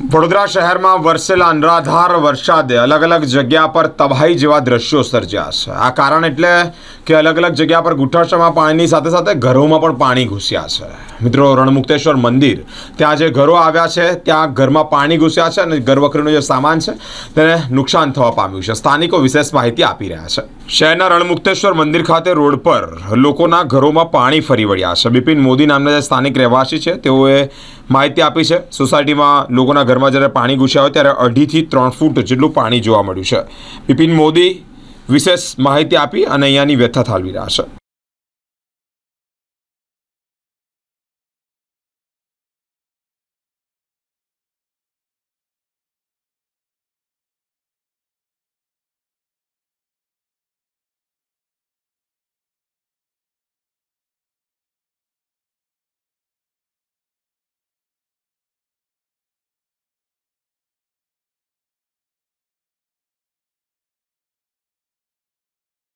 વડોદરા શહેરમાં વરસેલા અનરાધાર વરસાદે અલગ અલગ જગ્યા પર તબાહી જેવા દ્રશ્યો સર્જ્યા છે. આ કારણ એટલે કે અલગ અલગ જગ્યા પર ગુઠાશામાં પાણીની સાથે સાથે ઘરોમાં પણ પાણી ઘૂસ્યા છે. મિત્રો, રણમુક્તેશ્વર મંદિર. ત્યાં જે ઘરો આવ્યા છે, ત્યાં ઘરમાં પાણી ઘૂસ્યા છે અને ઘરવખરીનો જે સામાન છે, તેને નુકસાન થવા પામ્યું છે. સ્થાનિકો વિશેષ માહિતી આપી રહ્યા છે. શહેરના રણમુક્તેશ્વર મંદિર ખાતે રોડ પર લોકોના ઘરોમાં પાણી ફરી વળ્યા છે. બિપિન મોદી નામના જે સ્થાનિક રહેવાસી છે, તેઓએ માહિતી આપી છે. સોસાયટીમાં લોકોના ઘરમાં જ્યારે પાણી ઘૂસ્યા હોય ત્યારે અઢીથી ત્રણ ફૂટ જેટલું પાણી જોવા મળ્યું છે. બિપિન મોદી વિશેષ માહિતી આપી અને અહીંયાની વ્યથા ઠાલવી રહ્યા છે.